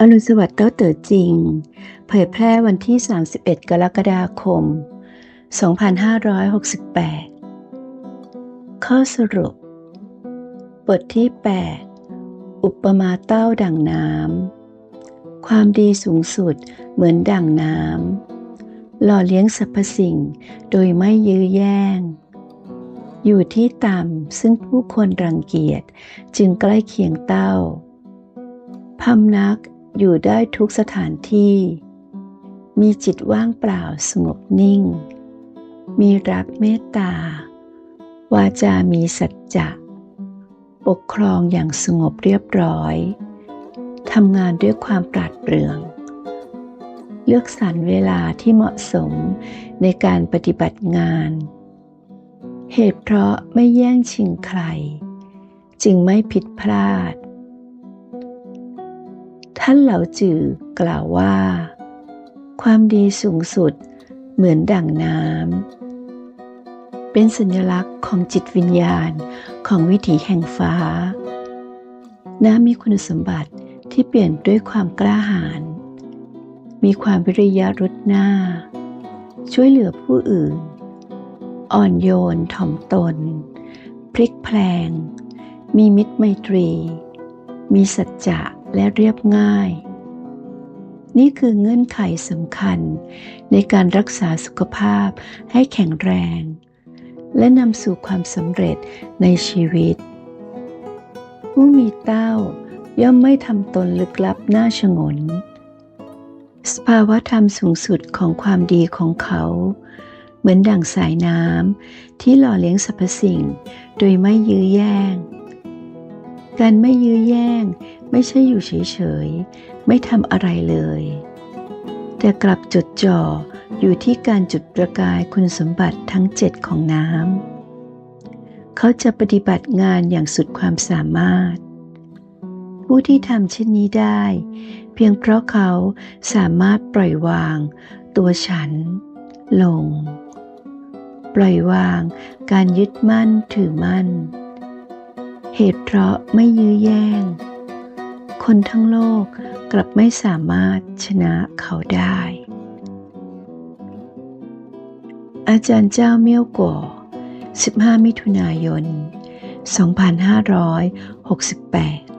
อรุณสวัสดิ์เต้าเต๋อจริง เผยแพร่วันที่ 31 กรกฎาคม 2568 ข้อสรุป บทที่ 8 อุปมาเต้าดั่งน้ำ ความดีสูงสุดเหมือนดั่งน้ำ หล่อเลี้ยงสรรพสิ่งโดยไม่ยื้อแย่ง อยู่ที่ต่ำซึ่งผู้คนรังเกียจจึงใกล้เคียงเต้าพำนัก อยู่ได้ทุกสถานที่ มีจิตว่างเปล่าสงบนิ่ง มีรักเมตตา วาจามีสัจจะ ปกครองอย่างสงบเรียบร้อย ทำงานด้วยความปราดเปรื่อง เลือกสรรเวลาที่เหมาะสมในการปฏิบัติงาน เหตุเพราะไม่แย่งชิงใคร จึงไม่ผิดพลาด ท่านเหลาจือกล่าวว่า ความดีสูงสุดเหมือนดั่งน้ำ เป็นสัญลักษณ์ของจิตวิญญาณของวิถีแห่งฟ้า น้ำมีคุณสมบัติที่เปลี่ยนด้วยความกล้าหาญ มีความวิริยะรุดหน้า ช่วยเหลือผู้อื่น อ่อนโยนถ่อมตน พลิกแพลง มีมิตรไมตรี มีสัจจะ และเรียบง่าย นี่คือเงื่อนไขสำคัญในการรักษาสุขภาพให้แข็งแรง และนำสู่ความสำเร็จในชีวิต ผู้มีเต้าย่อมไม่ทำตนลึกลับน่าชงน สภาวะธรรมสูงสุดของความดีของเขา เหมือนดั่งสายน้ำที่หล่อเลี้ยงสรรพสิ่ง โดยไม่ยื้อแย่ง การไม่ยื้อแย่ง ไม่ใช่อยู่เฉยๆ ไม่ทำอะไรเลย แต่กลับจดจ่ออยู่ที่การจุดประกายคุณสมบัติทั้งเจ็ดของน้ำ เขาจะปฏิบัติงานอย่างสุดความสามารถ ผู้ที่ทำเช่นนี้ได้ เพียงเพราะเขาสามารถปล่อยวาง ตัวฉัน ลง ปล่อยวางการยึดมั่นถือมั่น เหตุเพราะไม่ยื้อแย่ง คนทั้งโลกกลับไม่สามารถชนะเขาได้ อาจารย์เจ้าเมี่ยวก่อ 15 มิถุนายน 2568